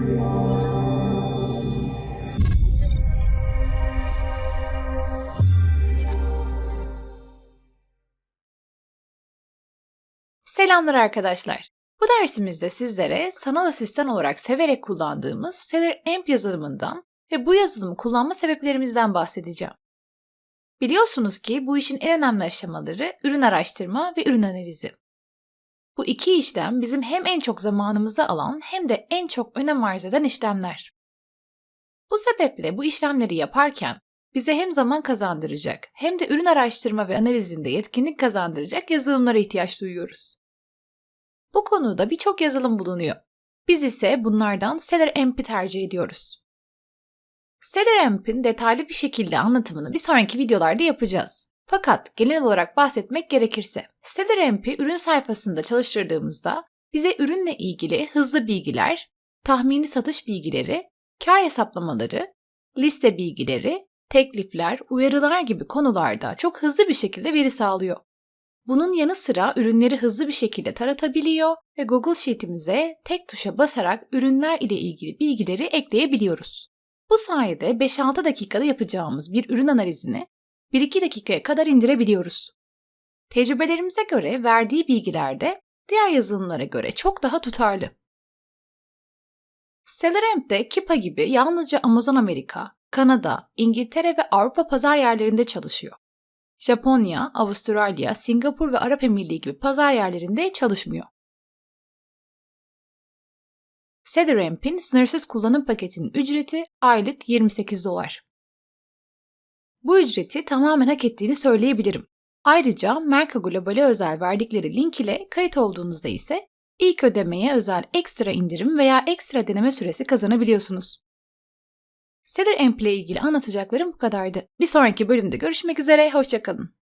Selamlar arkadaşlar. Bu dersimizde sizlere sanal asistan olarak severek kullandığımız Stellar Amp yazılımından ve bu yazılımı kullanma sebeplerimizden bahsedeceğim. Biliyorsunuz ki bu işin en önemli aşamaları ürün araştırma ve ürün analizi. Bu iki işlem bizim hem en çok zamanımızı alan hem de en çok önem arz eden işlemler. Bu sebeple bu işlemleri yaparken bize hem zaman kazandıracak hem de ürün araştırma ve analizinde yetkinlik kazandıracak yazılımlara ihtiyaç duyuyoruz. Bu konuda birçok yazılım bulunuyor. Biz ise bunlardan Stellar Amp'i tercih ediyoruz. Stellar Amp'in detaylı bir şekilde anlatımını bir sonraki videolarda yapacağız. Fakat genel olarak bahsetmek gerekirse, Stellar Amp'i ürün sayfasında çalıştırdığımızda bize ürünle ilgili hızlı bilgiler, tahmini satış bilgileri, kar hesaplamaları, liste bilgileri, teklifler, uyarılar gibi konularda çok hızlı bir şekilde veri sağlıyor. Bunun yanı sıra ürünleri hızlı bir şekilde taratabiliyor ve Google Sheet'imize tek tuşa basarak ürünler ile ilgili bilgileri ekleyebiliyoruz. Bu sayede 5-6 dakikada yapacağımız bir ürün analizini 1-2 dakikaya kadar indirebiliyoruz. Tecrübelerimize göre verdiği bilgiler de diğer yazılımlara göre çok daha tutarlı. SellerAmp'te Kipa gibi yalnızca Amazon Amerika, Kanada, İngiltere ve Avrupa pazar yerlerinde çalışıyor. Japonya, Avustralya, Singapur ve Arap Emirliği gibi pazar yerlerinde çalışmıyor. SedaRamp'in sınırsız kullanım paketinin ücreti aylık 28 dolar. Bu ücreti tamamen hak ettiğini söyleyebilirim. Ayrıca Merka Global'e özel verdikleri link ile kayıt olduğunuzda ise ilk ödemeye özel ekstra indirim veya ekstra deneme süresi kazanabiliyorsunuz. Cedar Amp ile ilgili anlatacaklarım bu kadardı. Bir sonraki bölümde görüşmek üzere, hoşçakalın.